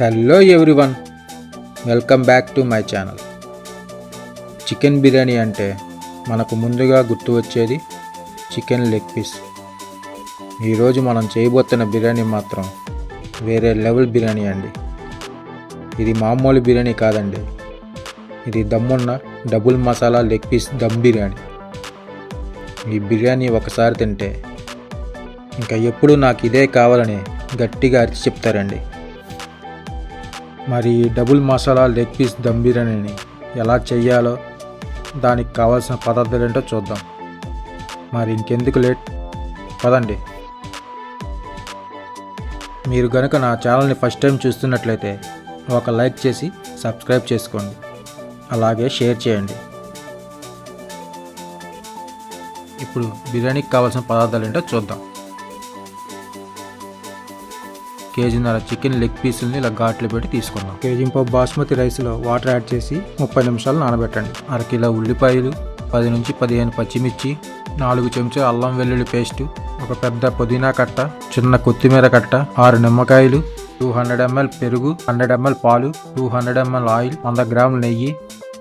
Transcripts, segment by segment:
Hello everyone welcome back to my channel chicken biryani అంటే మనకు ముందుగా గుర్తు వచ్చేది చికెన్ లెగ్ పీస్ ఈరోజు మనం చేయబోతున్న బిర్యానీ మాత్రం వేరే లెవెల్ బిర్యానీ అండి ఇది మామూలు బిర్యానీ కాదండి ఇది దమ్మున్న double masala leg piece dum biryani ఈ బిర్యానీ ఒకసారి తింటే ఇంకా ఎప్పుడు నాకు ఇదే కావాలని గట్టిగా అరిచి చెప్తారండి మరి double masala leg piece dum బిర్యానీని ఎలా చేయాలో దానికి కావాల్సిన పదార్థాలు ఏంటో చూద్దాం. మరి ఇంకెందుకు లేట్? పదండి. మీరు కనుక నా ఛానల్ని ఫస్ట్ టైం చూస్తున్నట్లయితే ఒక లైక్ చేసి సబ్స్క్రైబ్ చేసుకోండి. అలాగే షేర్ చేయండి. ఇప్పుడు బిర్యానీకి కావాల్సిన పదార్థాలు ఏంటో చూద్దాం. కేజీన్నర చికెన్ లెగ్ పీసుల్ని ఇలా ఘాట్లు పెట్టి తీసుకుందాం. కేజీ పప్పు బాస్మతి రైస్లో వాటర్ యాడ్ చేసి ముప్పై నిమిషాలు నానబెట్టండి. అరకిలో ఉల్లిపాయలు పది నుంచి పదిహేను పచ్చిమిర్చి నాలుగు చెంచా అల్లం వెల్లుల్లి పేస్ట్ ఒక పెద్ద పుదీనా కట్ట చిన్న కొత్తిమీర కట్ట ఆరు నిమ్మకాయలు టూ హండ్రెడ్ ఎంఎల్ పెరుగు హండ్రెడ్ ఎంఎల్ పాలు టూ హండ్రెడ్ ఎంఎల్ ఆయిల్ వంద గ్రాముల నెయ్యి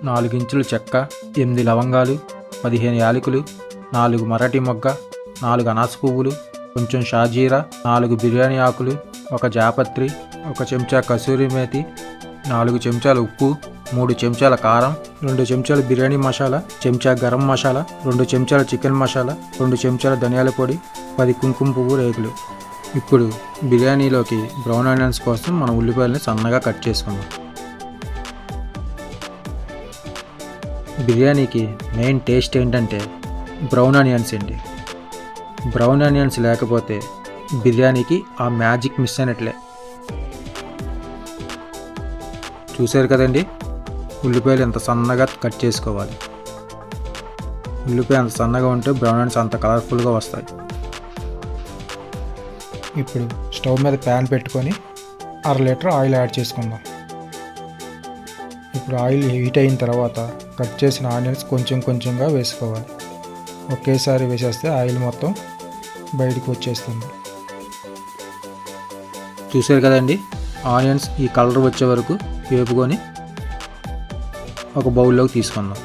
నాలుగించులు చెక్క ఎనిమిది లవంగాలు పదిహేను యాలకులు నాలుగు మరాఠీ మొగ్గ నాలుగు అనాస పువ్వులు కొంచెం షాజీరా నాలుగు బిర్యానీ ఆకులు ఒక జాపత్రి ఒక చెంచా కసూరి మేతి నాలుగు చెంచాల ఉప్పు మూడు చెంచాల కారం రెండు చెంచాల బిర్యానీ మసాలా చెంచా గరం మసాలా రెండు చెంచాల చికెన్ మసాలా రెండు చెంచాల ధనియాల పొడి పది కుంకుమ పువ్వు రేకులు. ఇప్పుడు బిర్యానీలోకి బ్రౌన్ ఆనియన్స్ కోసం మనం ఉల్లిపాయలని సన్నగా కట్ చేసుకుందాం. బిర్యానీకి మెయిన్ టేస్ట్ ఏంటంటే బ్రౌన్ ఆనియన్స్ అండి. బ్రౌన్ ఆనియన్స్ లేకపోతే బిర్యానీకి ఆ మ్యాజిక్ మిస్ అయినట్లే. చూశారు కదండి? ఉల్లిపాయలు ఎంత సన్నగా కట్ చేసుకోవాలి. ఉల్లిపాయ అంత సన్నగా ఉంటే బ్రౌన్ ఆనియన్స్ అంత కలర్ఫుల్గా వస్తాయి. ఇప్పుడు స్టవ్ మీద ప్యాన్ పెట్టుకొని అర లీటర్ ఆయిల్ యాడ్ చేసుకుందాం. ఇప్పుడు ఆయిల్ హీట్ అయిన తర్వాత కట్ చేసిన ఆనియన్స్ కొంచెం కొంచెంగా వేసుకోవాలి. ఒకేసారి వేసేస్తే ఆయిల్ మొత్తం బయటకు వచ్చేస్తుంది. చూసారు కదండి? ఆనియన్స్ ఈ కలర్ వచ్చే వరకు వేపుకొని ఒక బౌల్లోకి తీసుకుందాం.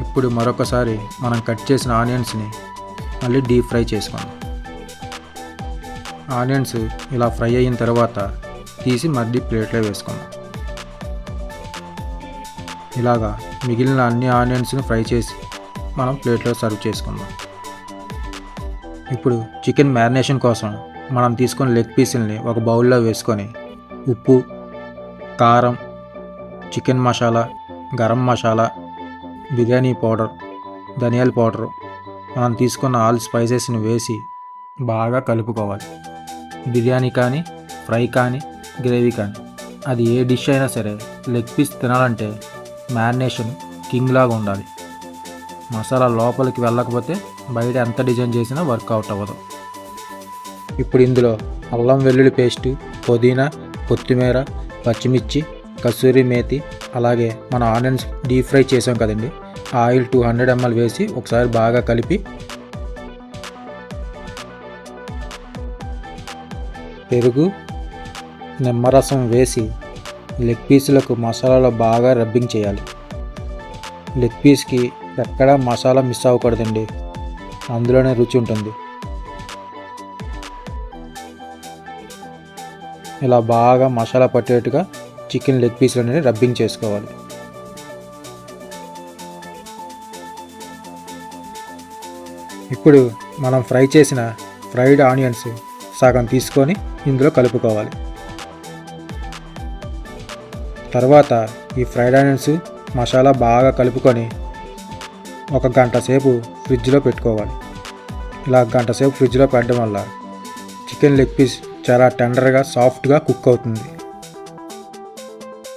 ఇప్పుడు మరొకసారి మనం కట్ చేసిన ఆనియన్స్ని మళ్ళీ డీప్ ఫ్రై చేసుకుందాం. ఆనియన్స్ ఇలా ఫ్రై అయిన తర్వాత తీసి మళ్ళీ ప్లేట్లో వేసుకుందాం. ఇలాగా మిగిలిన అన్ని ఆనియన్స్ని ఫ్రై చేసి మనం ప్లేట్లో సర్వ్ చేసుకుందాం. ఇప్పుడు చికెన్ మ్యారినేషన్ కోసం మనం తీసుకున్న లెగ్ పీసుల్ని ఒక బౌల్లో వేసుకొని ఉప్పు కారం చికెన్ మసాలా గరం మసాలా బిర్యానీ పౌడర్ ధనియాల పౌడర్ మనం తీసుకున్న ఆల్ స్పైసెస్ని వేసి బాగా కలుపుకోవాలి. బిర్యానీ కానీ ఫ్రై కానీ గ్రేవీ కానీ. అది ఏ డిష్ అయినా సరే లెగ్ పీస్ తినాలంటే మ్యారినేషన్ కింగ్ లాగా ఉండాలి. మసాలా లోపలికి వెళ్ళకపోతే బయట ఎంత డిజైన్ చేసినా వర్కౌట్ అవ్వదు. ఇప్పుడు ఇందులో అల్లం వెల్లుల్లి పేస్టు పుదీనా కొత్తిమీర పచ్చిమిర్చి కసూరి మేతి అలాగే మన ఆనియన్స్ డీప్ ఫ్రై చేసాం కదండి. ఆయిల్ టూ హండ్రెడ్ ఎంఎల్ వేసి ఒకసారి బాగా కలిపి పెరుగు నిమ్మరసం వేసి లెగ్ పీసులకు మసాలాలో బాగా రబ్బింగ్ చేయాలి. లెగ్ పీస్కి ఎక్కడా మసాలా మిస్ అవ్వకూడదండి. అందులోనే రుచి ఉంటుంది. ఇలా బాగా మసాలా పట్టేట్టుగా చికెన్ లెగ్ పీసులు అనేది రబ్బింగ్ చేసుకోవాలి. ఇప్పుడు మనం ఫ్రై చేసిన ఫ్రైడ్ ఆనియన్స్ సగం తీసుకొని ఇందులో కలుపుకోవాలి. తర్వాత ఈ ఫ్రైడ్ ఆనియన్స్ మసాలా బాగా కలుపుకొని ఒక గంట సేపు ఫ్రిడ్జ్లో పెట్టుకోవాలి. ఇలా గంట సేపు ఫ్రిడ్జ్లో పెట్టడం వల్ల చికెన్ లెగ్ పీస్ చాలా టెండర్గా సాఫ్ట్గా కుక్ అవుతుంది.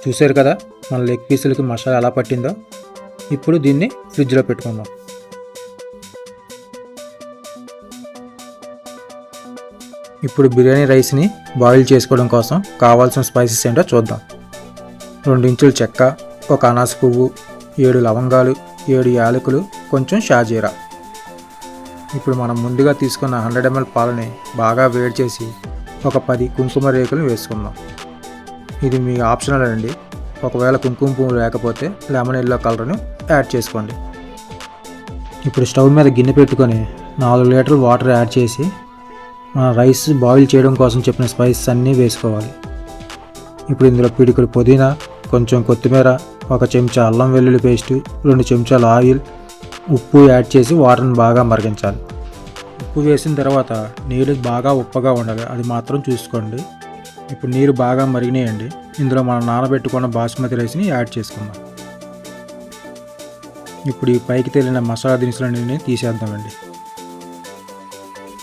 చూసారు కదా మన లెగ్ పీసులకి మసాలా ఎలా పట్టిందో? ఇప్పుడు దీన్ని ఫ్రిడ్జ్లో పెట్టుకుందాం. ఇప్పుడు బిర్యానీ రైస్ని బాయిల్ చేసుకోవడం కోసం కావాల్సిన స్పైసెస్ ఏంటో చూద్దాం. రెండు ఇంచుల చెక్క ఒక అనాస పువ్వు ఏడు లవంగాలు ఏడు యాలకులు కొంచెం షాజీరా. ఇప్పుడు మనం ముందుగా తీసుకున్న హండ్రెడ్ ఎంఎల్ పాలని బాగా వేడి చేసి ఒక పది కుంకుమ రేకులు వేసుకుందాం. ఇది మీ ఆప్షనల్ అండి. ఒకవేళ కుంకుమ పువ్వు లేకపోతే లెమన్ ఎల్లో కలర్ను యాడ్ చేసుకోండి. ఇప్పుడు స్టవ్ మీద గిన్నె పెట్టుకొని నాలుగు లీటర్లు వాటర్ యాడ్ చేసి మన రైస్ బాయిల్ చేయడం కోసం చెప్పిన స్పైసెస్ అన్నీ వేసుకోవాలి. ఇప్పుడు ఇందులో పిడికలు పుదీనా కొంచెం కొత్తిమీర ఒక చెంచా అల్లం వెల్లుల్లి పేస్ట్ రెండు చెంచాల ఆయిల్ ఉప్పు యాడ్ చేసి వాటర్ని బాగా మరిగించాలి. ఉప్పు వేసిన తర్వాత నీరు బాగా ఉప్పగా ఉండాలి. అది మాత్రం చూసుకోండి. ఇప్పుడు నీరు బాగా మరిగినాయండి. ఇందులో మనం నానబెట్టుకున్న బాస్మతి రైస్ని యాడ్ చేసుకుందాం. ఇప్పుడు ఈ పైకి తేలిన మసాలా దినుసులన్నీ తీసేద్దామండి.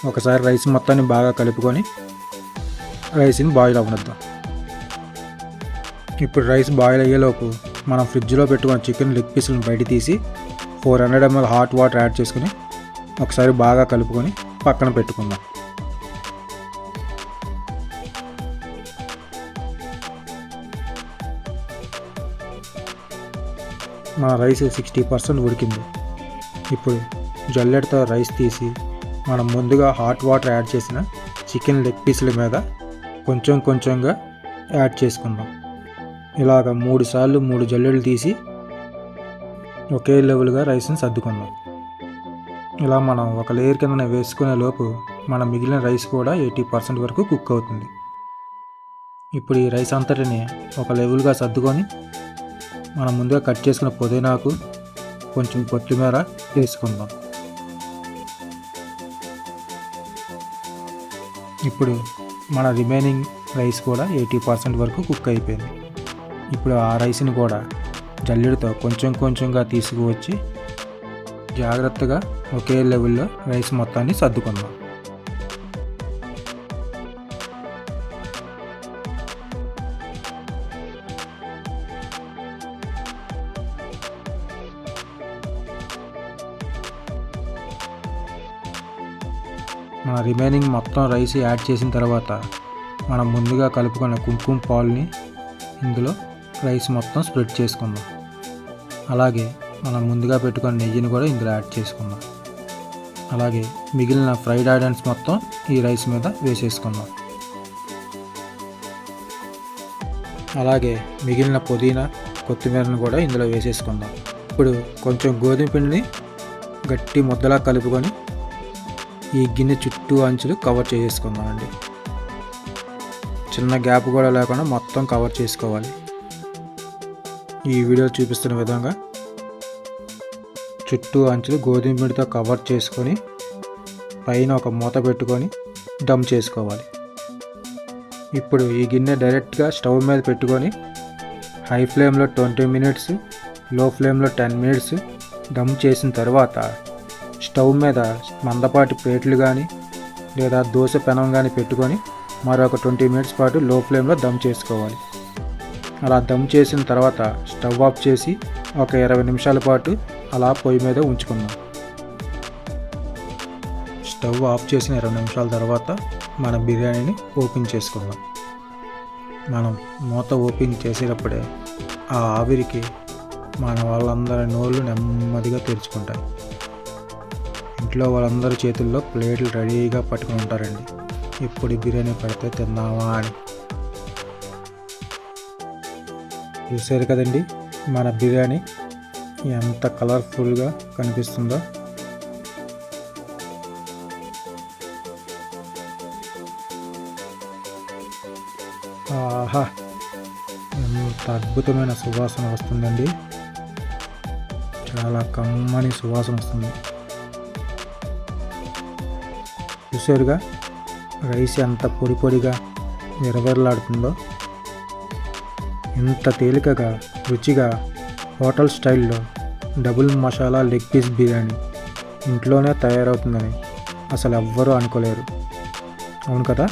ఒకసారి రైస్ మొత్తాన్ని బాగా కలుపుకొని రైస్ని బాయిల్ అవ్వనిద్దాం. ఇప్పుడు రైస్ బాయిల్ అయ్యేలోపు మనం ఫ్రిడ్జ్లో పెట్టుకున్న చికెన్ లెగ్ పీసులను బయట తీసి four hundred ml hot water add చేసుకుని ఒకసారి బాగా కలుపుకొని పక్కన పెట్టుకుందాం. మన రైస్ సిక్స్టీ పర్సెంట్ ఉడికింది. ఇప్పుడు జల్లెడతో రైస్ తీసి మనం ముందుగా హాట్ వాటర్ యాడ్ చేసిన చికెన్ లెగ్ పీసుల మీద కొంచెం కొంచెంగా యాడ్ చేసుకుందాం. ఇలాగ మూడు సార్లు మూడు జల్లెడలు తీసి ఒకే లెవెల్గా రైస్ని సర్దుకుందాం ఇలా మనం ఒక లేయర్ కింద వేసుకునే లోపు మన మిగిలిన రైస్ కూడా ఎయిటీ పర్సెంట్ వరకు కుక్ అవుతుంది. ఇప్పుడు ఈ రైస్ అంతటిని ఒక లెవెల్గా సర్దుకొని మనం ముందుగా కట్ చేసుకున్న పుదీనాకు కొంచెం కొత్తిమీర వేసుకుందాం. ఇప్పుడు మన రిమైనింగ్ రైస్ కూడా ఎయిటీ పర్సెంట్ వరకు కుక్ అయిపోయింది. ఇప్పుడు ఆ రైస్ని కూడా జల్లెడతో కొంచెం కొంచెంగా తీసుకువచ్చి జాగ్రత్తగా ఒకే లెవెల్లో రైస్ మొత్తాన్ని సర్దుకుందాం. మన రిమైనింగ్ మొత్తం రైస్ యాడ్ చేసిన తర్వాత మనం ముందుగా కలుపుకున్న కుంకుమ పాలుని ఇందులో రైస్ మొత్తం స్ప్రెడ్ చేసుకుందాం. అలాగే మనం ముందుగా పెట్టుకున్న నెయ్యిని కూడా ఇందులో యాడ్ చేసుకుందాం. అలాగే మిగిలిన ఫ్రైడ్ ఐటమ్స్ మొత్తం ఈ రైస్ మీద వేసేసుకుందాం. అలాగే మిగిలిన పుదీనా కొత్తిమీరను కూడా ఇందులో వేసేసుకుందాం. ఇప్పుడు కొంచెం గోధుమ పిండిని గట్టి ముద్దలా కలుపుకొని ఈ గిన్నె చుట్టూ అంచులు కవర్ చేసేసుకుందామండి. చిన్న గ్యాప్ కూడా లేకుండా మొత్తం కవర్ చేసుకోవాలి. ఈ వీడియో చూపిస్తున్న విధంగా చుట్టూ అంచులు గోధుమ పిండితో కవర్ చేసుకొని పైన ఒక మూత పెట్టుకొని దమ్ చేసుకోవాలి. ఇప్పుడు ఈ గిన్నె డైరెక్ట్గా స్టవ్ మీద పెట్టుకొని హై ఫ్లేమ్లో ట్వంటీ మినిట్స్లో ఫ్లేమ్లో టెన్ మినిట్స్ దమ్ చేసిన తర్వాత స్టవ్ మీద మందపాటి ప్లేట్లు కానీ లేదా దోశ పెనం కానీ పెట్టుకొని మరొక ట్వంటీ మినిట్స్ పాటు లో ఫ్లేమ్లో దమ్ చేసుకోవాలి. అలా దమ్ చేసిన తర్వాత స్టవ్ ఆఫ్ చేసి ఒక ఇరవై నిమిషాల పాటు అలా పొయ్యి మీద ఉంచుకుందాం. స్టవ్ ఆఫ్ చేసిన ఇరవై నిమిషాల తర్వాత మన బిర్యానీని ఓపెన్ చేసుకుందాం. మనం మూత ఓపెన్ చేసేటప్పుడే ఆ ఆవిరికి మన వాళ్ళందరి నోళ్ళు నెమ్మదిగా తెరుచుకుంటాయి. ఇంట్లో వాళ్ళందరి చేతుల్లో ప్లేట్లు రెడీగా పట్టుకుని ఉంటారండి. ఎప్పుడు బిర్యానీ పెడితే తిందామా అని. చూసారు కదండి. మన బిర్యానీ ఎంత కలర్ఫుల్గా కనిపిస్తుందో. ఆహా! ఎంత అద్భుతమైన సువాసన వస్తుందండి. చాలా కమ్మని సువాసన వస్తుంది. చూసారుగా రైస్ ఎంత పొడి పొడిగా విరవరలాడుతుందో ఇంత తేలికగా రుచిగా హోటల్ స్టైల్లో double masala leg piece biryani ఇంట్లోనే తయారవుతుందని అసలు ఎవ్వరూ అనుకోలేరు. అవును కదా?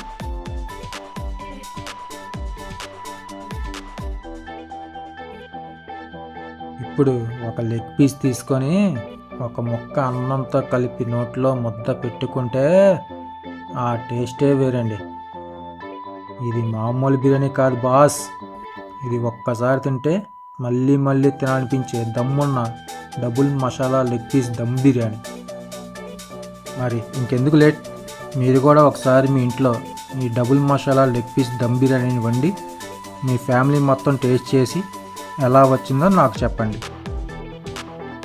ఇప్పుడు ఒక లెగ్ పీస్ తీసుకొని ఒక ముక్క అన్నంతో కలిపి నోట్లో ముద్ద పెట్టుకుంటే ఆ టేస్టే వేరండి. ఇది మామూలు బిర్యానీ కాదు బాస్. ఇది ఒక్కసారి తింటే మళ్ళీ మళ్ళీ తినాలనిపించే దమ్మున్న double masala leg piece dum biryani. మరి ఇంకెందుకు లేట్? మీరు కూడా ఒకసారి మీ ఇంట్లో ఈ double masala leg piece dum బిర్యానీని వండి మీ ఫ్యామిలీ మొత్తం టేస్ట్ చేసి ఎలా వచ్చిందో నాకు చెప్పండి.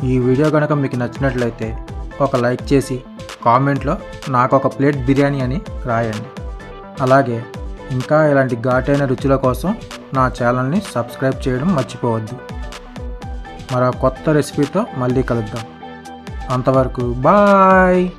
ఈ వీడియో కనుక మీకు నచ్చినట్లయితే ఒక లైక్ చేసి కామెంట్లో నాకు ఒక ప్లేట్ బిర్యానీ అని రాయండి. అలాగే ఇంకా ఇలాంటి ఘాటైన రుచుల కోసం నా ఛానల్ని సబ్స్క్రైబ్ చేయడం మర్చిపోవద్దు. మరో కొత్త రెసిపీతో మళ్ళీ కలుద్దాం. అంతవరకు బాయ్!